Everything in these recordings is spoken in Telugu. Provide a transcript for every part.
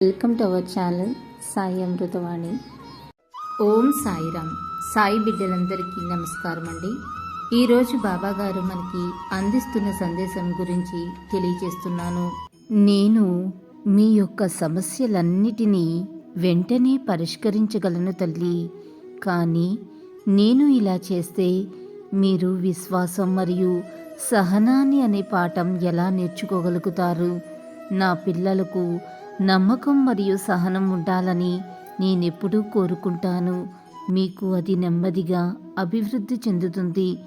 Welcome to our channel Sai Amritavani Om Sairam. Sai బిడ్డలందరికీ నమస్కారం అండి. ఈరోజు బాబాగారు మనకి అందిస్తున్న సందేశం గురించి తెలియజేస్తున్నాను. నేను మీ యొక్క సమస్యలన్నిటినీ వెంటనే పరిష్కరించగలను తల్లి. కానీ నేను ఇలా చేస్తే మీరు విశ్వాసం మరియు సహనాన్ని అనే పాఠం ఎలా నేర్చుకోగలుగుతారు? నా పిల్లలకు నమ్మకం మరియు సహనం ఉండాలని నేనెప్పుడూ కోరుకుంటాను. మీకు అది నెమ్మదిగా అభివృద్ధి చెందుతుంది.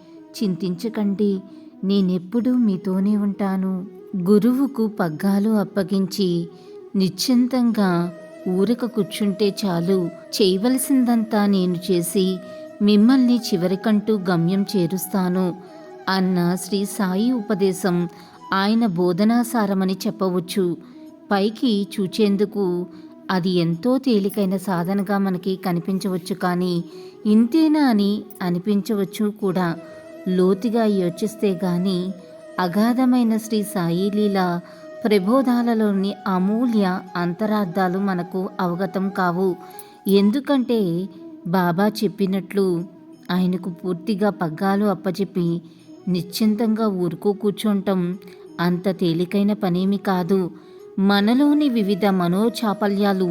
చింతించకండి. నేనెప్పుడూ మీతోనే ఉంటాను. గురువుకు పగ్గాలు అప్పగించి నిశ్చింతంగా ఊరక కూర్చుంటే చాలు. చేయవలసిందంతా నేను చేసి మిమ్మల్ని చివరికంటూ గమ్యం చేరుస్తాను. అన్న శ్రీ సాయి ఉపదేశం ఆయన బోధనాసారమని చెప్పవచ్చు. పైకి చూచేందుకు అది ఎంతో తేలికైన సాధనగా మనకి కనిపించవచ్చు కానీ ఇంతేనా అని అనిపించవచ్చు కూడా. లోతుగా యోచిస్తే గాని అగాధమైన శ్రీ సాయి లీలా ప్రబోధాలలోని అమూల్య అంతరార్థాలు మనకు అవగతం కావు. ఎందుకంటే బాబా చెప్పినట్లు ఆయనకు పూర్తిగా పగ్గాలు అప్పచెప్పి నిశ్చింతంగా ఊరుకో కూర్చోంటం అంత తేలికైన పనేమి కాదు. మనలోని వివిధ మనోచాపల్యాలు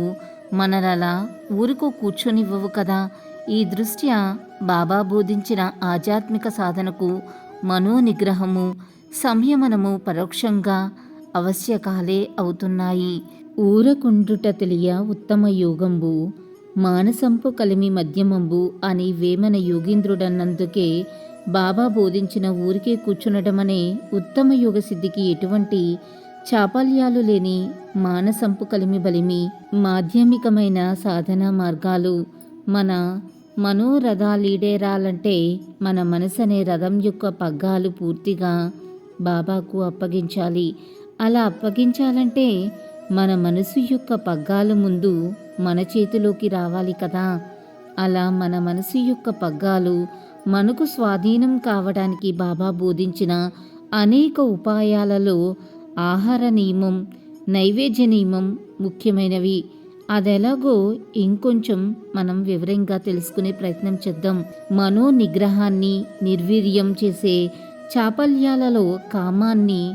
మనలలా ఊరుకు కూర్చొనివ్వవు కదా. ఈ దృష్ట్యా బాబా బోధించిన ఆధ్యాత్మిక సాధనకు మనోనిగ్రహము సంయమనము పరోక్షంగా అవశ్యకాలే అవుతున్నాయి. ఊరకుండుట తెలియ ఉత్తమ యోగంబు మానసంపు కలిమి మధ్యమంబు అని వేమన యోగీంద్రుడన్నందుకే బాబా బోధించిన ఊరికే కూర్చునడమనే ఉత్తమ యోగ సిద్ధికి ఎటువంటి చాపల్యాలు లేని మానసంపు కలిమి బలిమి మాధ్యమికమైన సాధనా మార్గాలు మన మనోరథాలీడేరాలంటే మన మనసు అనే రథం యొక్క పగ్గాలు పూర్తిగా బాబాకు అప్పగించాలి. అలా అప్పగించాలంటే మన మనసు యొక్క పగ్గాలు ముందు మన చేతిలోకి రావాలి కదా. అలా మన మనసు యొక్క పగ్గాలు మనకు స్వాధీనం కావడానికి బాబా బోధించిన అనేక ఉపాయాలలో ఆహార నియమం నైవేద్య నియమం ముఖ్యమైనవి. అదెలాగో ఇంకొంచెం మనం వివరంగా తెలుసుకునే ప్రయత్నం చేద్దాం. మనో నిగ్రహాన్ని నిర్వీర్యం చేసే చాపల్యాలలో కామాన్ని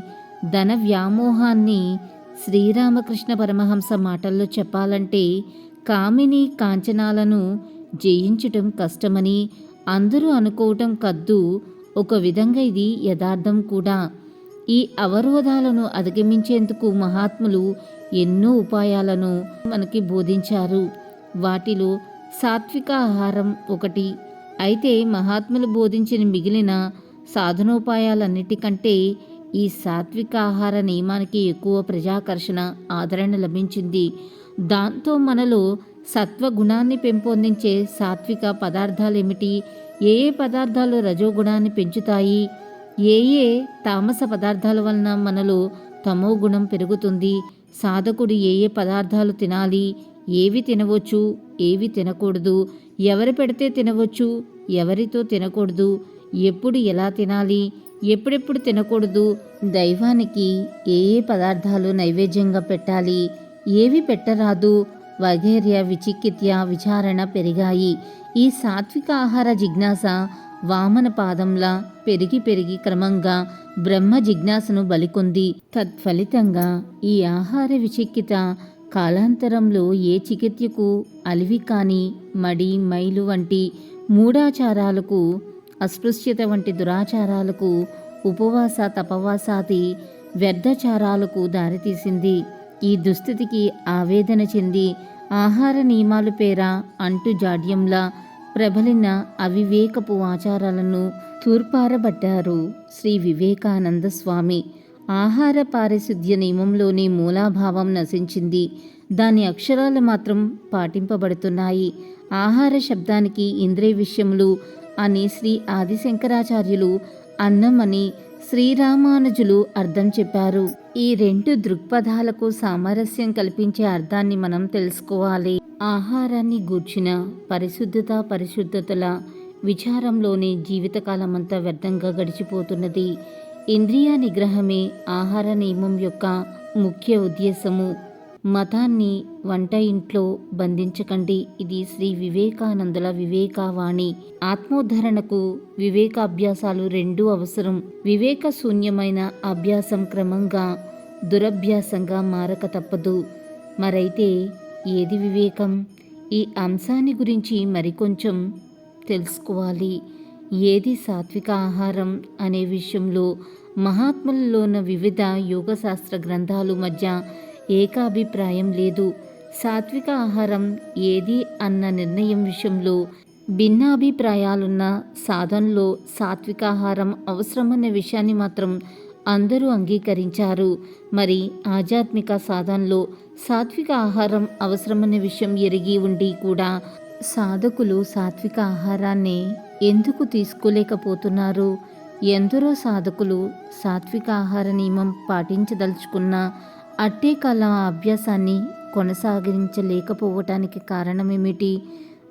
ధన వ్యామోహాన్ని శ్రీరామకృష్ణ పరమహంస మాటల్లో చెప్పాలంటే కామిని కాంచనాలను జయించటం కష్టమని అందరూ అనుకోవటం కద్దు. ఒక విధంగా ఇది యథార్థం కూడా. ఈ అవరోధాలను అధిగమించేందుకు మహాత్ములు ఎన్నో ఉపాయాలను మనకి బోధించారు. వాటిలో సాత్విక ఆహారం ఒకటి. అయితే మహాత్ములు బోధించిన మిగిలిన సాధనోపాయాలన్నిటికంటే ఈ సాత్విక ఆహార నియమానికి ఎక్కువ ప్రజాకర్షణ ఆదరణ లభించింది. దాంతో మనలో సత్వగుణాన్ని పెంపొందించే సాత్విక పదార్థాలేమిటి? ఏ ఏ పదార్థాలు రజోగుణాన్ని పెంచుతాయి? ఏ ఏ తామస పదార్థాల వలన మనలో తమో గుణం పెరుగుతుంది సాధకుడు ఏ ఏ పదార్థాలు తినాలి ఏవి తినవచ్చు ఏవి తినకూడదు ఎవరు పెడితే తినవచ్చు ఎవరితో తినకూడదు ఎప్పుడు ఎలా తినాలి ఎప్పుడెప్పుడు తినకూడదు దైవానికి ఏ ఏ పదార్థాలు నైవేద్యంగా పెట్టాలి ఏవి పెట్టరాదు వగైర్య విచికిత్య విచారణ పెరిగాయి. ఈ సాత్విక ఆహార జిజ్ఞాస వామన పాదంలా పెరిగి పెరిగి క్రమంగా బ్రహ్మ జిజ్ఞాసను బలికొంది. తత్ఫలితంగా ఈ ఆహార విచిక్కిత కాలాంతరంలో ఏ చికిత్యకు అలివి కాని మడి మైలు వంటి మూఢాచారాలకు అస్పృశ్యత వంటి దురాచారాలకు ఉపవాస తపవాసాది వ్యర్థచారాలకు దారితీసింది. ఈ దుస్థితికి ఆవేదన చెంది ఆహార నియమాలు పేర అంటు జాడ్యంలా ప్రబలిన అవివేకపు ఆచారాలను తూర్పారబట్టారు శ్రీ వివేకానంద స్వామి. ఆహార పారిశుద్ధ్య నియమంలోని మూలాభావం నశించింది. దాని అక్షరాలు మాత్రం పాటింపబడుతున్నాయి. ఆహార శబ్దానికి ఇంద్రియ విషయములు అని శ్రీ ఆదిశంకరాచార్యులు అన్నం అని శ్రీరామానుజులు అర్థం చెప్పారు. ఈ రెండు దృక్పథాలకు సామరస్యం కల్పించే అర్థాన్ని మనం తెలుసుకోవాలి. ఆహారాన్ని గూర్చిన పరిశుద్ధత పరిశుద్ధతల విచారంలోనే జీవితకాలమంతా వ్యర్థంగా గడిచిపోతున్నది. ఇంద్రియ నిగ్రహమే ఆహార నియమం యొక్క ముఖ్య ఉద్దేశము. మతాన్ని వంట ఇంట్లో బంధించకండి. ఇది శ్రీ వివేకానందుల వివేకావాణి. ఆత్మోద్ధరణకు వివేకాభ్యాసాలు రెండూ అవసరం. వివేక శూన్యమైన అభ్యాసం క్రమంగా దురభ్యాసంగా మారక తప్పదు. మరైతే ఏది వివేకం? ఈ అంశాన్ని గురించి మరికొంచెం తెలుసుకోవాలి. ఏది సాత్విక ఆహారం అనే విషయంలో మహాత్ములలోన వివిధ యోగశాస్త్ర గ్రంథాలు మధ్య ఏకాభిప్రాయం లేదు. సాత్విక ఆహారం ఏది అన్న నిర్ణయం విషయంలో భిన్నాభిప్రాయాలున్న సాధనలో సాత్విక ఆహారం అవసరమన్న విషయాన్ని మాత్రం అందరూ అంగీకరించారు. మరి ఆధ్యాత్మిక సాధనలో సాత్విక ఆహారం అవసరమనే విషయం ఎరిగి ఉండి కూడా సాధకులు సాత్విక ఆహారాన్ని ఎందుకు తీసుకోలేకపోతున్నారు? ఎందరో సాధకులు సాత్విక ఆహార నియమం పాటించదలుచుకున్న అట్టే కాల అభ్యాసాన్ని కొనసాగించలేకపోవటానికి కారణమేమిటి?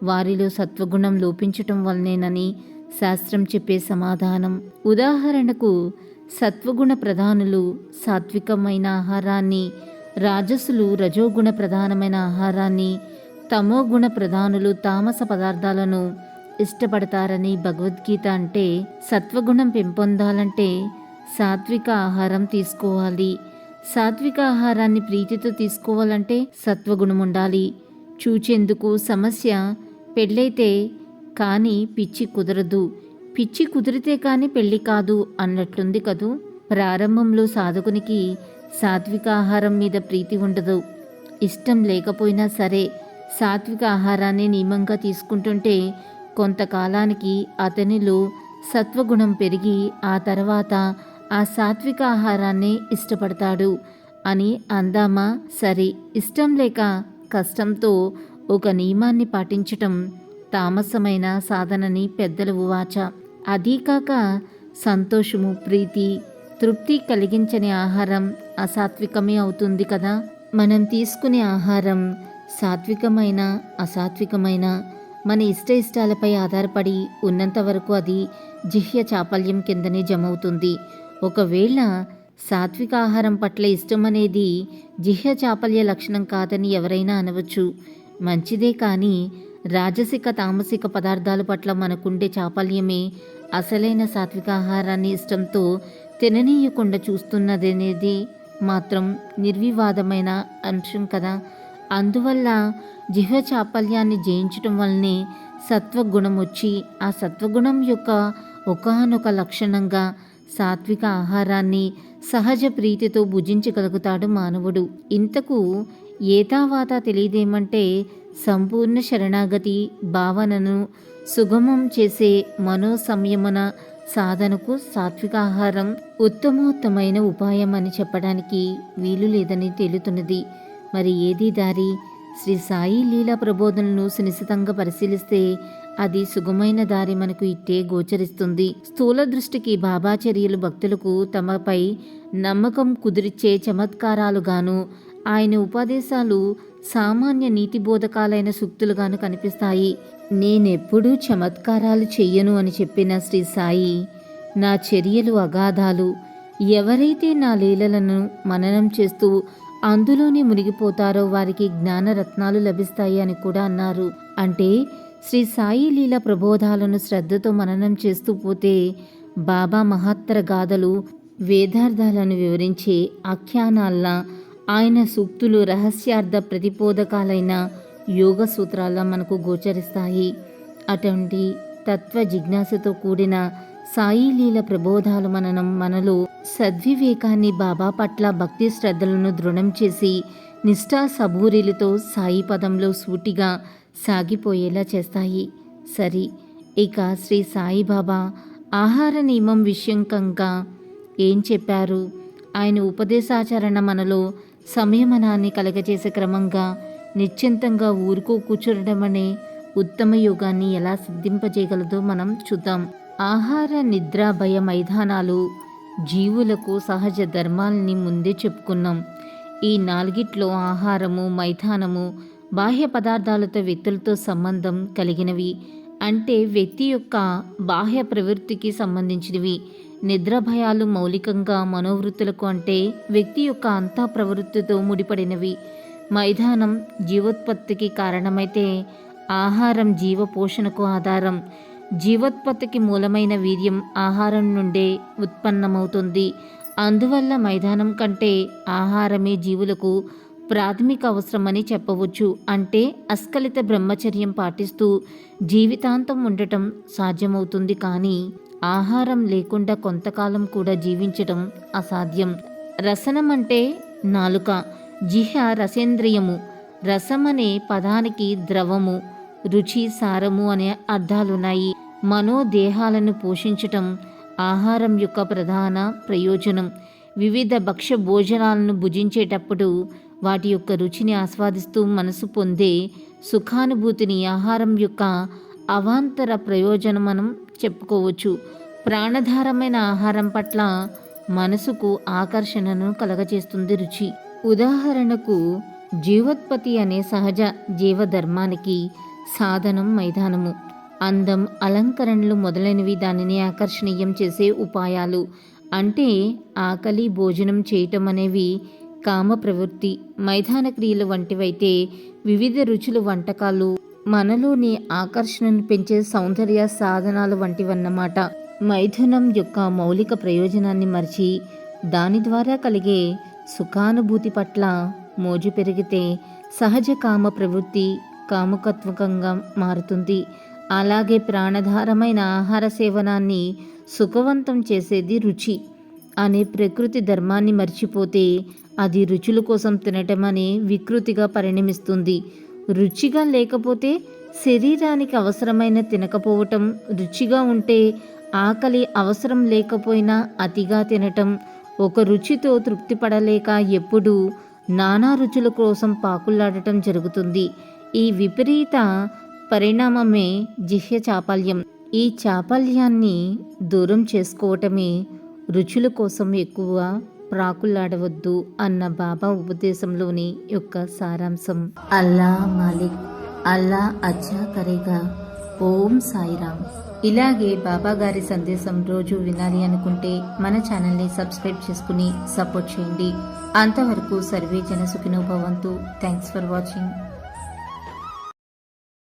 వారిలో సత్వగుణం లోపించటం వల్లనేనని శాస్త్రం చెప్పే సమాధానం. ఉదాహరణకు సత్వగుణ ప్రధానులు సాత్వికమైన ఆహారాన్ని రాజసులు రజోగుణ ప్రధానమైన ఆహారాన్ని తమోగుణ ప్రధానులు తామస పదార్థాలను ఇష్టపడతారని భగవద్గీత అంటే సత్వగుణం పెంపొందాలంటే సాత్విక ఆహారం తీసుకోవాలి. సాత్విక ఆహారాన్ని ప్రీతితో తీసుకోవాలంటే సత్వగుణం ఉండాలి చూచేందుకు సమస్య పెళ్ళైతే కానీ పిచ్చి కుదరదు. పిచ్చి కుదిరితే కానీ పెళ్ళి కాదు అన్నట్లుంది కదూ. ప్రారంభంలో సాధకునికి సాత్విక ఆహారం మీద ప్రీతి ఉండదు. ఇష్టం లేకపోయినా సరే సాత్విక ఆహారాన్ని నియమంగా తీసుకుంటుంటే కొంతకాలానికి అతనిలో సత్వగుణం పెరిగి ఆ తర్వాత ఆ సాత్విక ఆహారాన్ని ఇష్టపడతాడు అని అందామా? సరే ఇష్టం లేక కష్టంతో ఒక నియమాన్ని పాటించటం తామసమైన సాధనని పెద్దలు వాచ. అదీకాక సంతోషము ప్రీతి తృప్తి కలిగించని ఆహారం అసాత్వికమే అవుతుంది కదా? మనం తీసుకునే ఆహారం సాత్వికమైన అసాత్వికమైన మన ఇష్ట ఇష్టాలపై ఆధారపడి ఉన్నంత వరకు అది జిహ్య చాపల్యం కిందనే జమవుతుంది. ఒకవేళ సాత్విక ఆహారం పట్ల ఇష్టం అనేది జిహ్య చాపల్య లక్షణం కాదని ఎవరైనా అనవచ్చు. మంచిదే కానీ రాజసిక తామసిక పదార్థాల పట్ల మనకుండే చాపల్యమే అసలైన సాత్విక ఆహారాన్ని ఇష్టంతో తిననీయకుండా చూస్తున్నదనేది మాత్రం నిర్వివాదమైన అంశం కదా. అందువల్ల జిహ్వ చాపల్యాన్ని జయించటం వల్లనే సత్వగుణం వచ్చి ఆ సత్వగుణం యొక్క ఒకానొక లక్షణంగా సాత్విక ఆహారాన్ని సహజ ప్రీతితో భుజించగలుగుతాడు మానవుడు. ఇంతకు ఏతావాత తెలియదేమంటే సంపూర్ణ శరణాగతి భావనను సుగమం చేసే మనో సంయమన సాధనకు సాత్విక ఆహారం ఉత్తమోత్తమైన ఉపాయం అని చెప్పడానికి వీలు లేదని తేలుతున్నది. మరి ఏది దారి? శ్రీ సాయి లీలా ప్రబోధనను సునిశ్చితంగా పరిశీలిస్తే అది సుగమైన దారి మనకు ఇట్టే గోచరిస్తుంది. స్థూల దృష్టికి బాబా చర్యలు భక్తులకు తమపై నమ్మకం కుదిరిచ్చే చమత్కారాలుగాను ఆయన ఉపదేశాలు సామాన్య నీతి బోధకాలైన సూక్తులుగాను కనిపిస్తాయి. నేనెప్పుడూ చమత్కారాలు చెయ్యను అని చెప్పిన శ్రీ సాయి నా చర్యలు అగాధాలు. ఎవరైతే నా లీలలను మననం చేస్తూ అందులోనే మునిగిపోతారో వారికి జ్ఞానరత్నాలు లభిస్తాయి అని కూడా అన్నారు. అంటే శ్రీ సాయి లీల ప్రబోధాలను శ్రద్ధతో మననం చేస్తూ పోతే బాబా మహత్తర గాథలు వేదార్థాలను వివరించే ఆఖ్యానాల్లా ఆయన సూక్తులు రహస్యార్థ ప్రతిపోదకాలైన యోగ సూత్రాల మనకు గోచరిస్తాయి. అటువంటి తత్వ జిజ్ఞాసతో కూడిన సాయి లీల ప్రబోధాలు మననం మనలో సద్వివేకాన్ని బాబా పట్ల భక్తి శ్రద్ధలను దృఢం చేసి నిష్ఠా సబూరిలతో సాయి పదంలో సూటిగా సాగిపోయేలా చేస్తాయి. సరి ఇక శ్రీ సాయిబాబా ఆహార నియమం విషయం కంక ఏం చెప్పారు? ఆయన ఉపదేశాచరణ మనలో సంయమనాన్ని కలగజేసే క్రమంగా నిశ్చింతంగా ఊరుకో కూర్చోడం అనే ఉత్తమ యోగాన్ని ఎలా సిద్ధింపజేయగలదో మనం చూద్దాం. ఆహార నిద్ర భయ మైదానాలు జీవులకు సహజ ధర్మాల్ని ముందే చెప్పుకున్నాం. ఈ నాలుగిట్లో ఆహారము మైదానము బాహ్య పదార్థాలతో వ్యక్తులతో సంబంధం కలిగినవి. అంటే వ్యక్తి యొక్క బాహ్య ప్రవృత్తికి సంబంధించినవి. నిద్ర భయాలు మౌలికంగా మనోవృత్తులకు అంటే వ్యక్తి యొక్క అంతా ప్రవృత్తితో ముడిపడినవి. మైదానం జీవోత్పత్తికి కారణమైతే ఆహారం జీవపోషణకు ఆధారం. జీవోత్పత్తికి మూలమైన వీర్యం ఆహారం నుండే ఉత్పన్నమవుతుంది. అందువల్ల మైదానం కంటే ఆహారమే జీవులకు ప్రాథమిక అవసరమని చెప్పవచ్చు. అంటే అస్కలిత బ్రహ్మచర్యం పాటిస్తూ జీవితాంతం ఉండటం సాధ్యమవుతుంది కానీ ఆహారం లేకుండా కొంతకాలం కూడా జీవించటం అసాధ్యం. రసనం అంటే నాలుక జిహ రసేంద్రియము. రసం అనే పదానికి ద్రవము రుచి సారము అనే అర్థాలున్నాయి. మనోదేహాలను పోషించటం ఆహారం యొక్క ప్రధాన ప్రయోజనం. వివిధ భక్ష్య భోజనాలను భుజించేటప్పుడు వాటి యొక్క రుచిని ఆస్వాదిస్తూ మనసు పొందే సుఖానుభూతిని ఆహారం యొక్క అవాంతర ప్రయోజనం మనం చెప్పుకోవచ్చు. ప్రాణధారమైన ఆహారం పట్ల మనసుకు ఆకర్షణను కలగజేస్తుంది రుచి. ఉదాహరణకు జీవోత్పత్తి అనే సహజ జీవధర్మానికి సాధనం మైదానము. అందం అలంకరణలు మొదలైనవి దానిని ఆకర్షణీయం చేసే ఉపాయాలు. అంటే ఆకలి భోజనం చేయటం అనేవి కామ ప్రవృత్తి మైదాన క్రియలు వంటివైతే వివిధ రుచుల వంటకాలు మనలోని ఆకర్షణను పెంచే సౌందర్య సాధనాలు వంటివన్నమాట. మైథునం యొక్క మౌలిక ప్రయోజనాన్ని మరిచి దాని ద్వారా కలిగే సుఖానుభూతి పట్ల మోజు పెరిగితే సహజ కామ ప్రవృత్తి కాముకత్వకంగా మారుతుంది. అలాగే ప్రాణధారమైన ఆహార సేవనాన్ని సుఖవంతం చేసేది రుచి అనే ప్రకృతి ధర్మాన్ని మర్చిపోతే అది రుచుల కోసం తినటం అనే వికృతిగా పరిణమిస్తుంది. రుచిగా లేకపోతే శరీరానికి అవసరమైన తినకపోవటం రుచిగా ఉంటే ఆకలి అవసరం లేకపోయినా అతిగా తినటం ఒక రుచితో తృప్తి పడలేక ఎప్పుడూ నానా రుచుల కోసం పాకులాడటం జరుగుతుంది. ఈ విపరీత పరిణామమే జిహ్య చాపల్యం. ఈ చాపల్యాన్ని దూరం చేసుకోవటమే రుచుల కోసం ఎక్కువ ప్రాకులాడవద్దు అన్న బాబా ఉపదేశంలోని యొక్క సారాంశం. అల్లా మాలిక్ అల్లా అచ్చా కరేగా. ఓం సాయిరామ్. ఇలాగే బాబా గారి సందేశం రోజు వినాలి అనుకుంటే మన ఛానల్ని సబ్స్క్రైబ్ చేసుకుని సపోర్ట్ చేయండి. అంతవరకు సర్వే జన సుఖినో భవంతు థ్యాంక్స్ ఫర్ వాచింగ్.